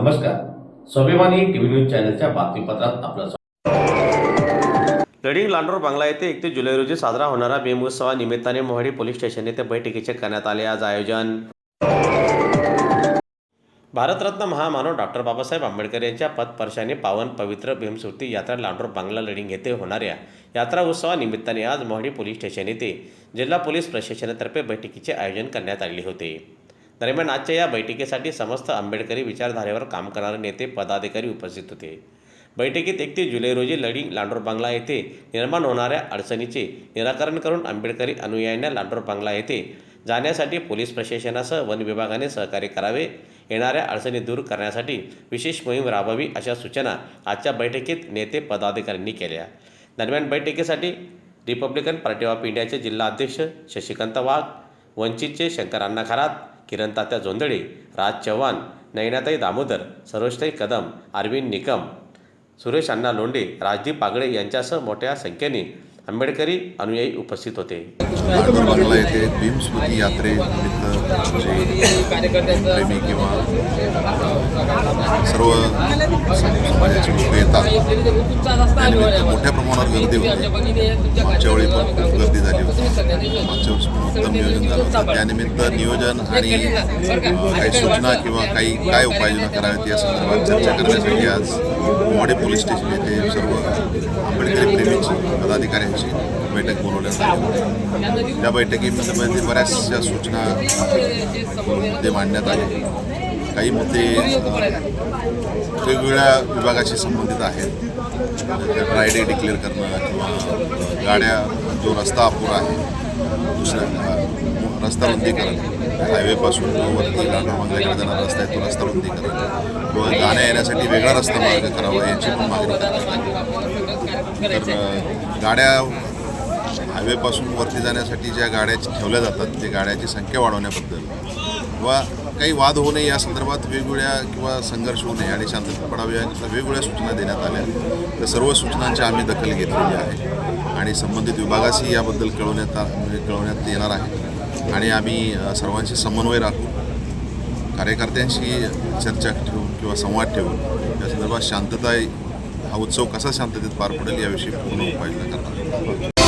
नमस्कार. स्वाभिमानी TV news चॅनलच्या बातमीपत्रात आपलं स्वागत. लडिंग लांडोर बांगला येथे एक ते जुलै रोजी साजरा होणारा भीमोत्सवानिमित्ताने मोहाडी पोलीस स्टेशन येथे बैठकीचे करण्यात आले आज आयोजन. भारतरत्न महामानव डॉक्टर बाबासाहेब आंबेडकर यांच्या पदपर्शाने पावन पवित्र भीमस्मृती यात्रा लांडोर बांगला लडिंग येथे होणाऱ्या यात्रा उत्सवानिमित्ताने आज मोहाडी पोलीस स्टेशन येथे जिल्हा पोलीस प्रशासनातर्फे बैठकीचे आयोजन करण्यात आले होते. दरम्यान आजच्या या बैठकीसाठी समस्त आंबेडकरी विचारधारेवर काम करणारे नेते पदाधिकारी उपस्थित होते. बैठकीत एकतीस जुलै रोजी लडिंग लांडोर बांगला येथे निर्माण होणाऱ्या अडचणीचे निराकरण करून आंबेडकरी अनुयायांना लांडोर बांगला येथे जाण्यासाठी पोलीस प्रशासनासह वन विभागाने सहकार्य करावे येणाऱ्या अडचणी दूर करण्यासाठी विशेष मोहीम राबवावी अशा सूचना आजच्या बैठकीत नेते पदाधिकाऱ्यांनी केल्या. दरम्यान बैठकीसाठी रिपब्लिकन पार्टी ऑफ इंडियाचे जिल्हा अध्यक्ष शशिकांत वाघ वंचितचे शंकर अण्णा खरात किरण तात्या जोंदळे राज चव्हाण नयनाताई दामोदर सरोजताई कदम अरविंद निकम सुरेश अण्णा लोंढे राजदीप पागळे यांच्यासह मोठ्या संख्येने आंबेडकरी अनुयायी उपस्थित होते. लांडोर येथे भीमस्मृती यात्रेनिमित्त प्रेमी किंवा सर्व समाजाचे लोक येतात त्यानिमित्त मोठ्या प्रमाणात गर्दी होते. मागच्या वेळी पण खूप गर्दी झाली होती. उत्तम नियोजन झालं होतं त्यानिमित्त नियोजन आणि काही सूचना किंवा काही काय उपाययोजना कराव्यात या संदर्भात चर्चा करण्यासाठी आज मोडे पोलीस स्टेशन येथे सर्व आंबेडकरी प्रेमींची पदाधिकाऱ्यांची बैठक बोलवण्यात आली होती. त्या बैठकीमध्ये बऱ्याचशा सूचना मुद्दे मांडण्यात आले काही मुद्दे वेगवेगळ्या विभागाशी संबंधित आहेत. म्हणजे ड्रायडे डिक्लेअर करणं किंवा गाड्या जो रस्ता अपुरा आहे दुसऱ्या रस्ता रुंदीकरण हायवेपासून जो वरती लांडोर जाणारा रस्ता आहे तो रस्ता रुंदीकरण किंवा जाण्या येण्यासाठी वेगळा रस्ता मार्ग करावा याची पण मागणी करण्यात तर गाड्या हायवेपासून वरती जाण्यासाठी ज्या गाड्या ठेवल्या जातात ते गाड्याची संख्या वाढवण्याबद्दल किंवा काही वाद होऊ नये या संदर्भात वेगवेगळ्या किंवा संघर्ष होऊ नये आणि शांतता पडावी याकरता वेगवेगळ्या सूचना देण्यात आल्या. तर सर्व सूचनांची आम्ही दखल घेतलेली आहे आणि संबंधित विभागाशी याबद्दल कळवण्यात म्हणजे कळवण्यात येणार आहे. आणि आम्ही सर्वांशी समन्वय राखू कार्यकर्त्यांशी चर्चा ठेवून किंवा संवाद ठेवून या संदर्भात शांतता हा उत्सव कसा शांततेत पार पडेल याविषयी पूर्ण उपाययोजना करणार